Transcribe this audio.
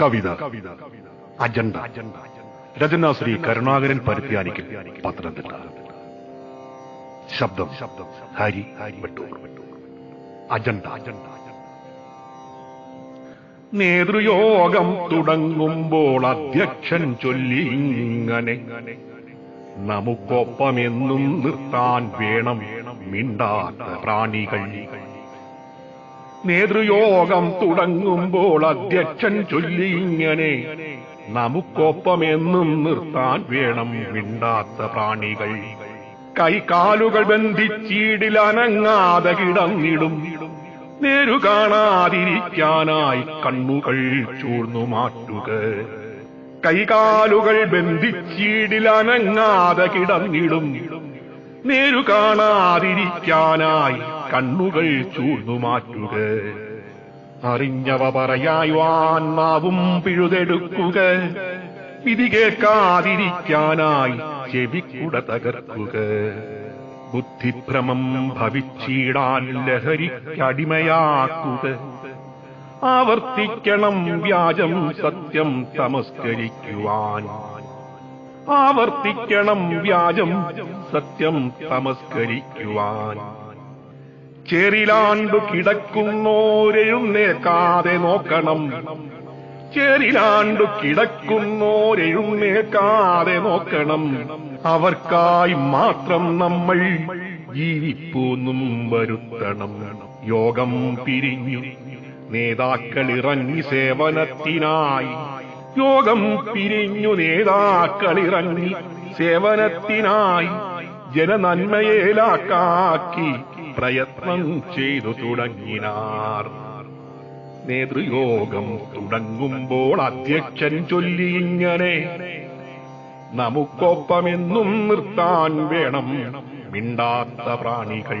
കവിത agenda. രചന ശ്രീ കരുണാകരൻ പരുത്തിയാനിക്കൽ പത്തനംതിട്ട. ശബ്ദം ശബ്ദം ഹരി വെട്ടൂർ. അജണ്ട. നേതൃയോഗം തുടങ്ങുമ്പോൾ അധ്യക്ഷൻ ചൊല്ലി ഇങ്ങനെ നമുക്കൊപ്പമെന്നും നിർത്താൻ വേണം മിണ്ടാത്ത പ്രാണികൾ. നേതൃയോഗം തുടങ്ങുമ്പോൾ അധ്യക്ഷൻ ചൊല്ലി ഇങ്ങനെ നമുക്കൊപ്പമെന്നും നിർത്താൻ വേണം മിണ്ടാത്ത പ്രാണികൾ. കൈകാലുകൾ ബന്ധിച്ചീടിലനങ്ങാതെ കിടന്നിടും. നേരു കാണാതിരിക്കാനായി കണ്ണുകൾ ചൂർന്നു മാറ്റുക. കൈകാലുകൾ ബന്ധിച്ചീടിലനങ്ങാതെ കിടന്നിടും. നേരു കാണാതിരിക്കാനായി കണ്ണുകൾ ചൂർന്നു മാറ്റുക. അറിഞ്ഞവ പറയായുവാൻ പിഴുതെടുക്കുക. വിധി കേൾക്കാതിരിക്കാനായി ചെവിക്കുട തകർക്കുക. ബുദ്ധിഭ്രമം ഭവിച്ചിടാൻ ലഹരിക്കടിമയാക്കുക. ആവർത്തിക്കണം വ്യാജം സത്യം തമസ്കരിക്കുവാൻ. ആവർത്തിക്കണം വ്യാജം സത്യം തമസ്കരിക്കുവാൻ. ചേരിലാണ്ടു കിടക്കുന്നോരെഴുന്നേക്കാതെ നോക്കണം. ചേരിലാണ്ടു കിടക്കുന്നോരെഴുന്നേക്കാതെ നോക്കണം. അവർക്കായി മാത്രം നമ്മൾ ജീവിപ്പൂന്നും വരുത്തണം യോഗം പിരിഞ്ഞു. നേതാക്കൾ ഇറങ്ങി സേവനത്തിനായി യോഗം പിരിഞ്ഞു നേതാക്കളിറങ്ങി സേവനത്തിനായി ജനനന്മയേലാക്കാക്കി പ്രയത്നം ചെയ്തു തുടങ്ങിനാർ. നേതൃയോഗം തുടങ്ങുമ്പോൾ അധ്യക്ഷൻ ചൊല്ലി ഇങ്ങനെ നമുക്കൊപ്പമെന്നും നിർത്താൻ വേണം മിണ്ടാത്ത പ്രാണികൾ.